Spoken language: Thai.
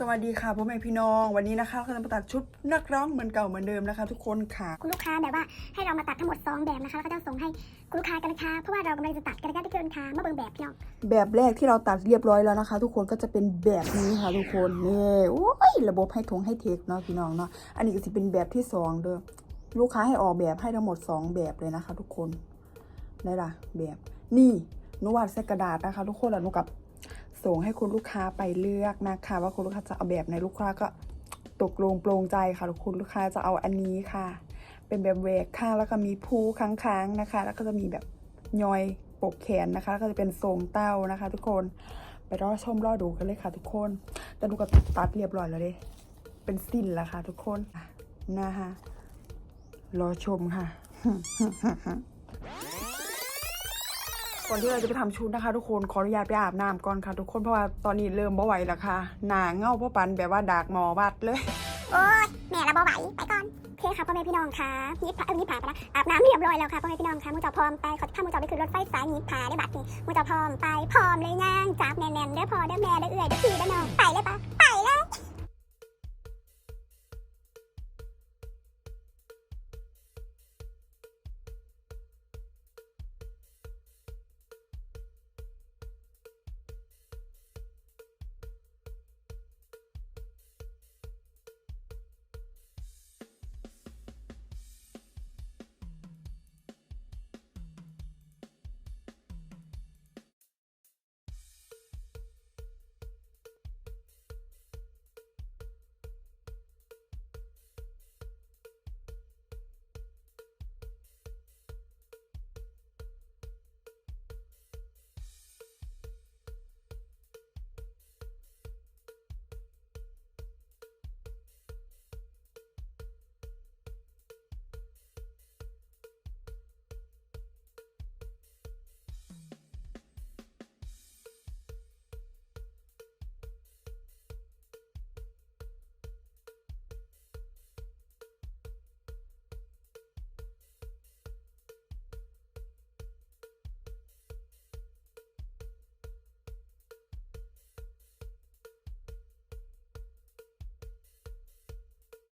สวัสดีค่ะพ่อแม่พี่น้อง วันนี้นะคะเราจะมาตัดชุดนักร้องเหมือนเก่าเหมือนเดิมนะคะ ทุกคนค่ะคุณลูกค้าแบบว่าให้เรามาตัดทั้งหมด2แบบนะคะแล้วก็จะส่งให้คุณลูกค้ากันนะคะเพราะว่าเรากำลังจะตัดกันนะคะที่เกินค่ะมาเบิ่งแบบพี่น้องแบบแรกที่เราตัดเรียบร้อยแล้วนะคะ ทุกคนก็จะเป็นแบบนี้ค่ะทุกคนนี่โอ้ยระบบให้ทงให้เทคเนาะพี่น้องเนาะอันนี้ก็จะเป็นแบบที่สองเด้อลูกค้าให้ออกแบบให้ทั้งหมดสองแบบเลยนะคะ ทุกคนได้ละแบบนี่หนุวาดใส่กระดาษนะคะ ทุกคนแล้วหนูกับ ส่งให้คุณลูกค้าไปเลือกนะคะ ว่าคุณลูกค้าจะเอาแบบไหนลูกค้าก็ตกลงโปรงใจค่ะทุกคนลูกค้าจะเอาอันนี้ค่ะ เป็นแบบแหวกข้างแล้วก็มีภูค้างๆนะคะ แล้วก็จะมีแบบยอยปกแขนนะคะก็จะเป็นทรงเต้านะคะ ทุกคนไปรอชมรอดูกันเลยค่ะ ทุกคนแต่ดูกับตัดเรียบร้อยแล้วเลยเป็นสิ้นแล้วค่ะ ทุกคนนะคะรอชมค่ะ ก่อนที่เราจะไปทำชุดนะคะ ทุกคนขออนุญาตไปอาบน้ำก่อนค่ะ ทุกคนเพราะว่าตอนนี้เริ่มบ่ไหวแล้วค่ะหนาเง่าพ่อปันแบบว่าดากหมอบัดเลยโอ๊ยแม่เราบ่ไหวไปก่อนโอเคค่ะพ่อแม่พี่น้องค่ะยิบผ่าเอ้ยยิบผ่าไปนะอาบน้ำเรียบร้อยแล้วค่ะพ่อแม่พี่น้องค่ะมูจ้าพร้อมไปขอข้ามูจ้าไปขึ้นรถไฟสายยิบผ่าได้บัดนี่มูจ้าพร้อมไปพร้อมเลยย่างจับแน่นๆได้พอได้แม่ได้เอื่อยได้พี่เด้น้องไป